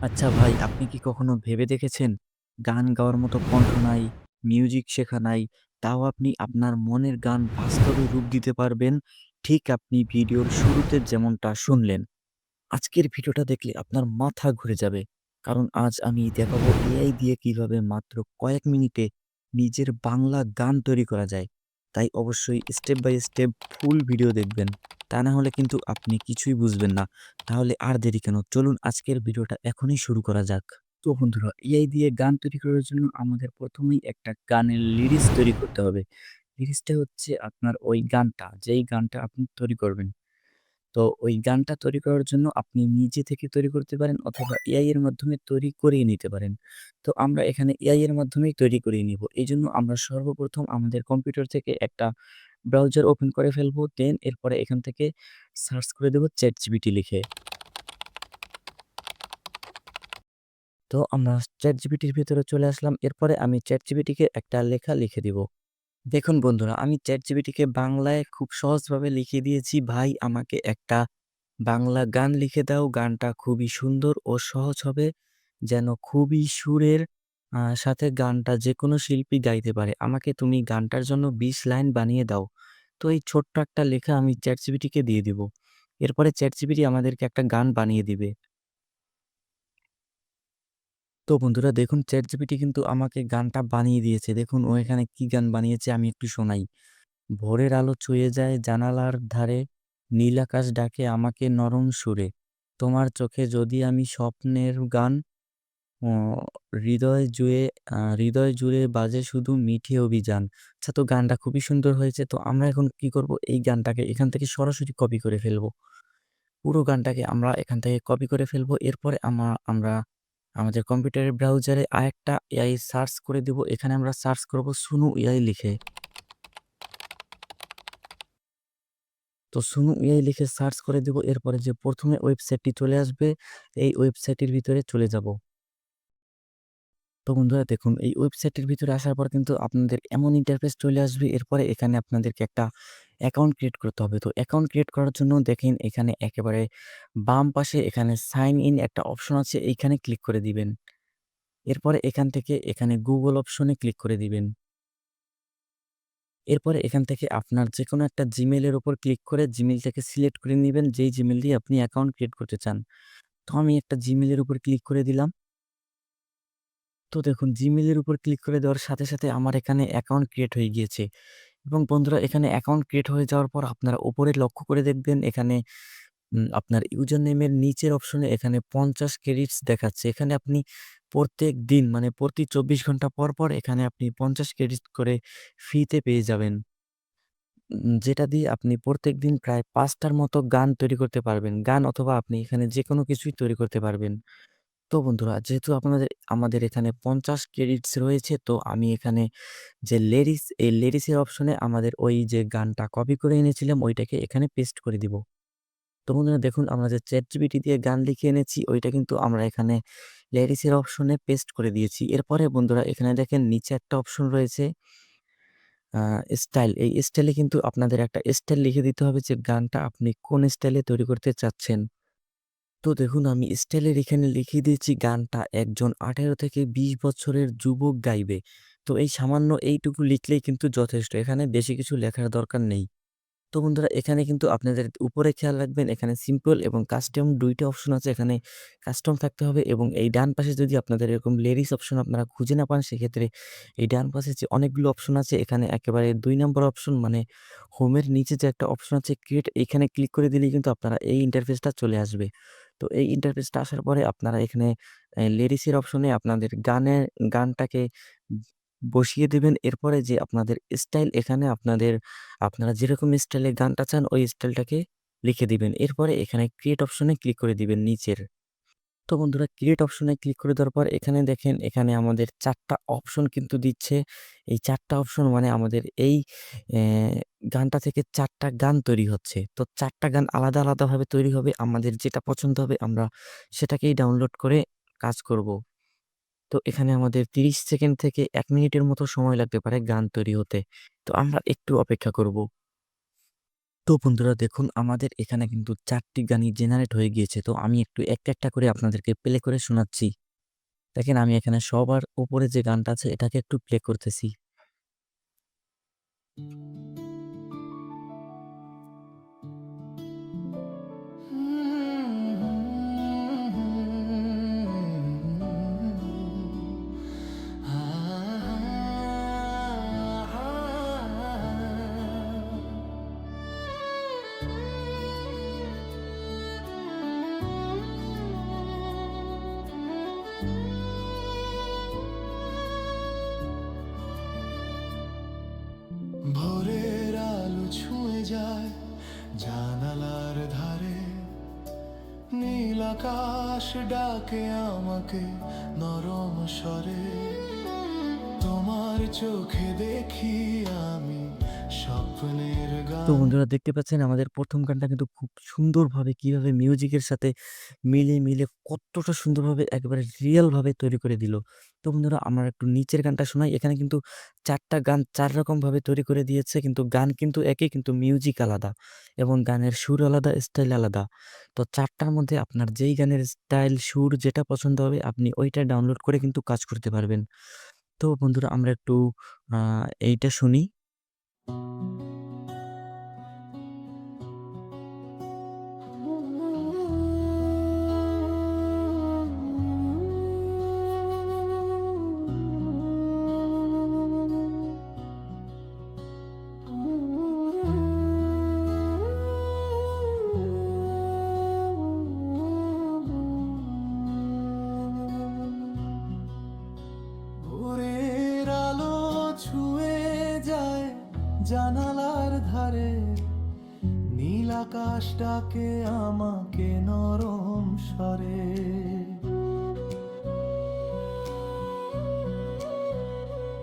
আচ্ছা ভাই, আপনি কি কখনো ভেবে দেখেছেন, গান গাওয়ার মতো কণ্ঠ নাই, মিউজিক শেখা নাই, তাও আপনি আপনার মনের গান বাস্তবে রূপ দিতে পারবেন, ঠিক আপনি ভিডিওর শুরুতে যেমনটা শুনলেন। আজকের ভিডিওটা দেখলে আপনার মাথা ঘুরে যাবে। কারণ আজ আমি দেখাবো এআই দিয়ে কীভাবে মাত্র কয়েক মিনিটে নিজের বাংলা গান তৈরি করা যায়। তাই অবশ্যই step by step full video দেখবেন। তা না হলে কিন্তু আপনি কিছুই বুঝবেন না। তাহলে আর দেরি কেন? চলুন আজকের ভিডিওটা এখনই শুরু করা যাক। তো বন্ধুরা এআই দিয়ে গান তৈরি করার জন্য আমাদের প্রথমেই একটা গানের লিরিক্স তৈরি করতে হবে। লিরিক্সটা হচ্ছে আপনার ওই গানটা, যেই গানটা আপনি তৈরি করবেন। তো ওই গানটা তৈরি করার জন্য আপনি নিজে থেকে তৈরি করতে পারেন অথবা এআই এর মাধ্যমে তৈরি করিয়ে নিতে পারেন। তো আমরা এখানে এআই এর মাধ্যমেই তৈরি করিয়ে নিব। এই জন্য আমরা সর্বপ্রথম আমাদের কম্পিউটার থেকে একটা ব্রাউজার ওপেন করে ফেলব। দেন এরপরে এখান থেকে সার্চ করে দেব ChatGPT লিখে। তো আমরা ChatGPT এর ভিতরে চলে আসলাম। এরপরে আমি ChatGPT কে একটা লেখা লিখে দিব। দেখুন বন্ধুরা আমি ChatGPT কে বাংলায় খুব সহজভাবে লিখে দিয়েছি, "ভাই আমাকে একটা বাংলা গান লিখে দাও। গানটা খুবই সুন্দর ও সহজ হবে। যেন খুবই সুরের সাথে গানটা যেকোনো শিল্পী গাইতে পারে। আমাকে তুমি গানটার জন্য ২০ লাইন বানিয়ে দাও।" তো এই ছোট্ট একটা লেখা আমি ChatGPT কে দিয়ে দিব। এরপরে ChatGPT আমাদেরকে একটা গান বানিয়ে দিবে। তো বন্ধুরা দেখুন ChatGPT কিন্তু আমাকে গানটা বানিয়ে দিয়েছে। দেখুন ও এখানে কি গান বানিয়েছে আমি একটু শোনাই। ভোরের আলো ছুঁয়ে যায় জানালার ধারে, নীল আকাশ ডাকে আমাকে নরম সুরে। তোমার চোখে যদি আমি স্বপ্নের গান, হৃদয় আ হৃদয় জুড়ে বাজে শুধু মিঠে অভিযান। আচ্ছা তো গানটা খুবই সুন্দর হয়েছে। তো আমরা এখন কি করব? এই গানটাকে এখান থেকে সরাসরি কপি করে ফেলব। পুরো গানটাকে আমরা এখান থেকে কপি করে ফেলব। এরপরে আমা আমরা আমাদের কম্পিউটারের ব্রাউজারে আরেকটা এআই সার্চ করে দিব। এখানে আমরা সার্চ করব সুনু এআই লিখে। তো সুনু এআই লিখে সার্চ করে দিব। এরপরে যে প্রথমে ওয়েবসাইটটি চলে আসবে, এই ওয়েবসাইটের ভিতরে চলে যাব। তো বন্ধুরা দেখুন এই ওয়েবসাইটের ভিতরে আসার পর কিন্তু আপনাদের এমন ইন্টারফেস চলে আসবে। এরপরে এখানে আপনাদেরকে একটা অ্যাকাউন্ট ক্রিয়েট করতে হবে। তো অ্যাকাউন্ট ক্রিয়েট করার জন্য দেখেন এখানে একেবারে বাম পাশে এখানে সাইন ইন একটা অপশন আছে এইখানে ক্লিক করে দিবেন। এরপরে এখান থেকে এখানে গুগল অপশনে ক্লিক করে দিবেন। এরপরে এখান থেকে আপনার যে কোনো একটা জিমেলের উপর ক্লিক করে জিমেলটাকে সিলেক্ট করে নিবেন যেই Gmail দিয়ে আপনি অ্যাকাউন্ট ক্রিয়েট করতে চান। তো আমি একটা জিমেলের উপর ক্লিক করে দিলাম। তো দেখুন জিমেলের উপর ক্লিক করে দেওয়ার সাথে, সাথে আমার এখানে অ্যাকাউন্ট ক্রিয়েট হয়ে গিয়েছে। এবং বন্ধুরা এখানে অ্যাকাউন্ট ক্রিয়েট হয়ে যাওয়ার পর আপনারা উপরে লক্ষ্য করে দেখবেন এখানে আপনার ইউজার নেমের নিচের অপশনে এখানে ৫০ ক্রেডিটস দেখাচ্ছে। এখানে আপনি প্রত্যেক দিন মানে প্রতি ২৪ ঘণ্টা পর, পর এখানে আপনি ৫০ ক্রেডিট করে ফ্রিতে পেয়ে যাবেন। যেটা দিয়ে আপনি প্রত্যেক দিন প্রায় পাঁচটার মতো গান তৈরি করতে পারবেন। গান অথবা আপনি এখানে যে কোনো কিছুই তৈরি করতে পারবেন। তো বন্ধুরা, যেহেতু আপনাদের, আমাদের এখানে ৫০ ক্রেডিটস রয়েছে, তো আমি এখানে যে লিরিক্স এই লিরিক্সের অপশনে আমাদের ওই যে গানটা কপি করে এনেছিলাম, ওইটাকে এখানে পেস্ট করে দিব। তো বন্ধুরা, দেখুন, আমরা যে ChatGPT দিয়ে গান লিখে এনেছি, ওইটা কিন্তু আমরা এখানে লিরিক্সের অপশনে পেস্ট করে দিয়েছি। এরপরে বন্ধুরা, এখানে দেখেন নিচে একটা অপশন রয়েছে স্টাইল। এই স্টাইলে কিন্তু আপনাদের একটা স্টাইল লিখে দিতে হবে যে গানটা আপনি কোন স্টাইলে তৈরি করতে চাচ্ছেন। তো দেখুন, আমি স্টাইলের এখানে লিখে দিয়েছি গানটা একজন ১৮ থেকে ২০ বছরের যুবক গাইবে। তো এই সামান্য এইটুকু লিখলেই কিন্তু যথেষ্ট। এখানে বেশি কিছু লেখার দরকার নেই। তো বন্ধুরা, এখানে কিন্তু আপনাদের উপরে খেয়াল রাখবেন, এখানে সিম্পল এবং কাস্টম দুইটা অপশন আছে। এখানে কাস্টম থাকতে হবে এবং এই ডান পাশে যদি আপনাদের এরকম লেডিস অপশন আপনারা খুঁজে না পান, সেক্ষেত্রে এই ডান পাশে যে অনেকগুলো অপশন আছে, এখানে একেবারে দুই নম্বর অপশন মানে হোমের নিচে যে একটা অপশন আছে, ক্রিয়েট, এখানে ক্লিক করে দিলেই কিন্তু আপনারা এই ইন্টারফেসটা চলে আসবে। তো এই ইন্টারফেসটা আসার পরে আপনারা এখানে লেডিসের অপশনে আপনাদের গানের গানটাকে বসিয়ে দেবেন এরপরে যে আপনাদের স্টাইল এখানে আপনাদের, আপনারা যেরকম স্টাইলে গানটা চান, ওই স্টাইলটাকে লিখে দিবেন। এরপরে এখানে ক্রিয়েট অপশনে ক্লিক করে দিবেন নিচের। তো বন্ধুরা ক্রিয়েট অপশনে ক্লিক করে দেওয়ার পর এখানে দেখেন এখানে আমাদের ৪ টা অপশন কিন্তু দিচ্ছে। এই ৪ টা অপশন মানে আমাদের এই গানটা থেকে চারটা গান তৈরি হচ্ছে। তো চারটা গান আলাদা, আলাদাভাবে তৈরি হবে। আমাদের যেটা পছন্দ হবে আমরা সেটাকেই ডাউনলোড করে কাজ করব। তো এখানে আমাদের ৩০ সেকেন্ড থেকে এক মিনিটের মতো সময় লাগতে পারে গান তৈরি হতে। তো আমরা একটু অপেক্ষা করব। তো বন্ধুরা দেখুন আমাদের এখানে কিন্তু চারটি গানই জেনারেট হয়ে গিয়েছে। তো আমি একটু একটা, একটা করে আপনাদেরকে প্লে করে শোনাচ্ছি। দেখেন আমি এখানে সবার উপরে যে গানটা আছে এটাকে একটু প্লে করতেছি। আকাশ ডাকে আমাকে নরম স্বরে। তোমার চোখে দেখি আমি তো বন্ধুরা দেখতে পাচ্ছেন আমাদের প্রথম গানটা কিন্তু খুব সুন্দরভাবে কীভাবে মিউজিকের সাথে মিলে, মিলে কতটা সুন্দরভাবে একবারে রিয়াল ভাবে তৈরি করে দিল। তো বন্ধুরা আমরা একটু নিচের গানটা শোনাই। এখানে কিন্তু চারটা গান চার রকমভাবে তৈরি করে দিয়েছে। কিন্তু গান কিন্তু একই কিন্তু মিউজিক আলাদা এবং গানের সুর আলাদা, স্টাইল আলাদা। তো চারটার মধ্যে আপনার যেই গানের স্টাইল, সুর যেটা পছন্দ হবে আপনি ওইটা ডাউনলোড করে কিন্তু কাজ করতে পারবেন। তো বন্ধুরা আমরা একটু এইটা শুনি। ডাকে আমাকে নরম স্বরে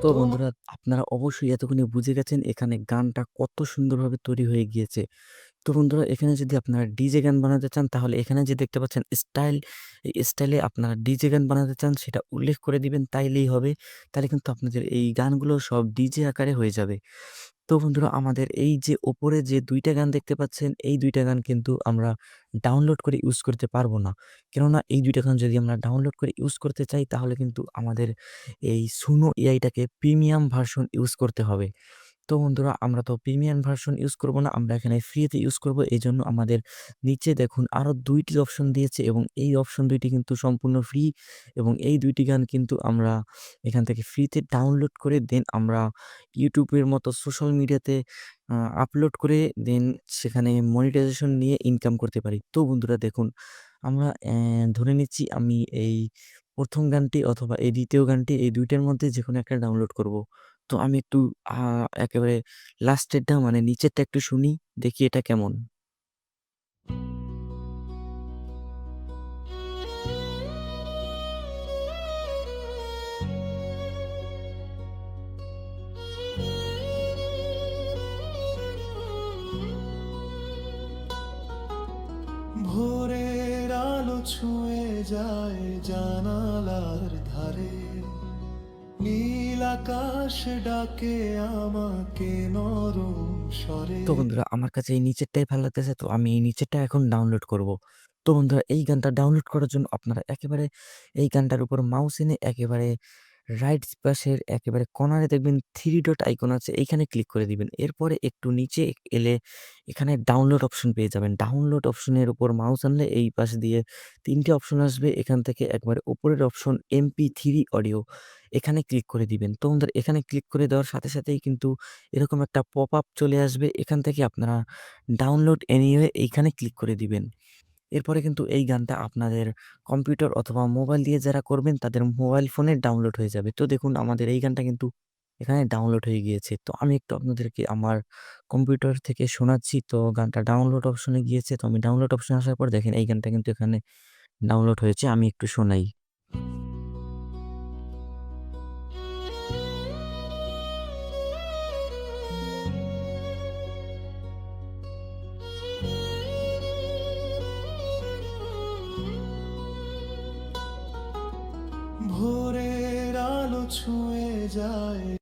তো বন্ধুরা আপনারা অবশ্যই এতক্ষণে বুঝে গেছেন এখানে গানটা কত সুন্দরভাবে তৈরি হয়ে গিয়েছে। তো বন্ধুরা এখানে যদি আপনারা ডিজে গান বানাতে চান তাহলে এখানে যে দেখতে পাচ্ছেন স্টাইল, এই স্টাইলে আপনারা ডিজে গান বানাতে চান সেটা উল্লেখ করে দিবেন তাইলেই হবে। তাহলে কিন্তু আপনাদের এই গানগুলো সব ডিজে আকারে হয়ে যাবে। তো বন্ধুরা আমাদের এই যে ওপরে যে দুইটা গান দেখতে পাচ্ছেন, এই দুইটা গান কিন্তু আমরা ডাউনলোড করে ইউজ করতে পারব না। কেননা এই দুইটা গান যদি আমরা ডাউনলোড করে ইউজ করতে চাই, তাহলে কিন্তু আমাদের এই সুনো এআইটাকে প্রিমিয়াম ভার্সন ইউজ করতে হবে। তো বন্ধুরা, আমরা তো প্রিমিয়াম ভার্সন ইউজ করব না। আমরা এখানে ফ্রিতে ইউজ করব। এই জন্য আমাদের নিচে দেখুন আরও দুইটি অপশন দিয়েছে এবং এই অপশন দুইটি কিন্তু সম্পূর্ণ ফ্রি এবং এই দুইটি গান কিন্তু আমরা এখান থেকে ফ্রিতে ডাউনলোড করে দেন আমরা ইউটিউবের মতো সোশ্যাল মিডিয়াতে আপলোড করে দেন সেখানে মনিটাইজেশন নিয়ে ইনকাম করতে পারি। তো বন্ধুরা দেখুন, আমরা ধরে নিচ্ছি আমি এই প্রথম গানটি অথবা এই দ্বিতীয় গানটি এই দুইটার মধ্যে যে কোনো একটা ডাউনলোড করব। তো আমি একটু আ একেবারে লাস্টেরটা মানে নিচেরটা একটু শুনি, দেখি এটা কেমন। ভোরের আলো ছুঁয়ে যায় জানালার ধারে আকাশ ডাকে আমাকে নরম স্বরে তো বন্ধুরা, আমার কাছে এই নিচেরটাই ভালো লাগতেছে, তো আমি এই নিচেরটা এখন ডাউনলোড করব। তো বন্ধুরা, এই গানটা ডাউনলোড করার জন্য আপনারা একেবারে এই গানটার উপর মাউস এনে একেবারে রাইট পাশের একেবারে কর্নারে দেখবেন থ্রি ডট আইকন আছে, এইখানে ক্লিক করে দিবেন। এরপরে একটু নিচে এলে এখানে ডাউনলোড অপশন পেয়ে যাবেন। ডাউনলোড অপশনের উপর মাউস আনলে এই পাশ দিয়ে ৩ টে অপশন আসবে। এখান থেকে একবারে উপরের অপশন এমপি থ্রি অডিও এখানে ক্লিক করে দিবেন। তো আমাদের এখানে ক্লিক করে দেওয়ার সাথে সাথেই কিন্তু এরকম একটা পপ আপ চলে আসবে। এখান থেকে আপনারা ডাউনলোড এনিওয়ে এইখানে ক্লিক করে দিবেন। এরপরে কিন্তু এই গানটা আপনাদের কম্পিউটার অথবা মোবাইল দিয়ে যারা করবেন, তাদের মোবাইল ফোনে ডাউনলোড হয়ে যাবে। তো দেখুন, আমাদের এই গানটা কিন্তু এখানে ডাউনলোড হয়ে গিয়েছে। তো আমি একটু আপনাদেরকে আমার কম্পিউটার থেকে শোনাচ্ছি। তো গানটা ডাউনলোড অপশনে গিয়েছে। তো আমি ডাউনলোড অপশনে আসার পর দেখেন, এই গানটা কিন্তু এখানে ডাউনলোড হয়েছে। আমি একটু শোনাই। ছুঁয়ে যায়।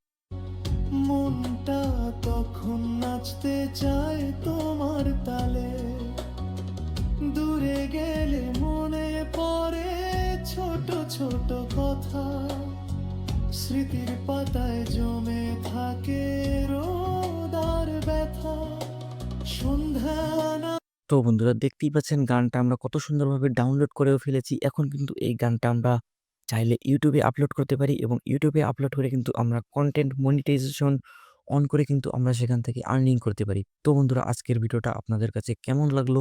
মনটা তখন নাচতে চায় তোমার তালে। দূরে গেলে মনে পড়ে ছোট ছোট কথা। স্মৃতির পাতায় জমে থাকে রোদার ব্যথা। সন্ধ্যা তো বন্ধুরা, দেখতেই পাচ্ছেন গানটা আমরা কত সুন্দরভাবে ডাউনলোড করেও ফেলেছি। এখন কিন্তু এই গানটা আমরা চাইলে ইউটিউবে আপলোড করতে পারি এবং ইউটিউবে আপলোড করে কিন্তু আমরা কন্টেন্ট মনিটাইজেশন অন করে কিন্তু আমরা সেখান থেকে আর্নিং করতে পারি। তো বন্ধুরা, আজকের ভিডিওটা আপনাদের কাছে কেমন লাগল?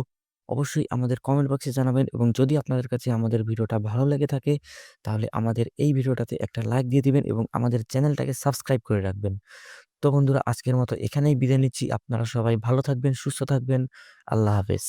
অবশ্যই আমাদের কমেন্ট বক্সে জানাবেন এবং যদি আপনাদের কাছে আমাদের ভিডিওটা ভালো লেগে থাকে, তাহলে আমাদের এই ভিডিওটাতে একটা লাইক দিয়ে দিবেন এবং আমাদের চ্যানেলটাকে সাবস্ক্রাইব করে রাখবেন। তো বন্ধুরা, আজকের মতো এখানেই বিদায় নিচ্ছি। আপনারা সবাই ভালো থাকবেন, সুস্থ থাকবেন। আল্লাহ হাফেজ।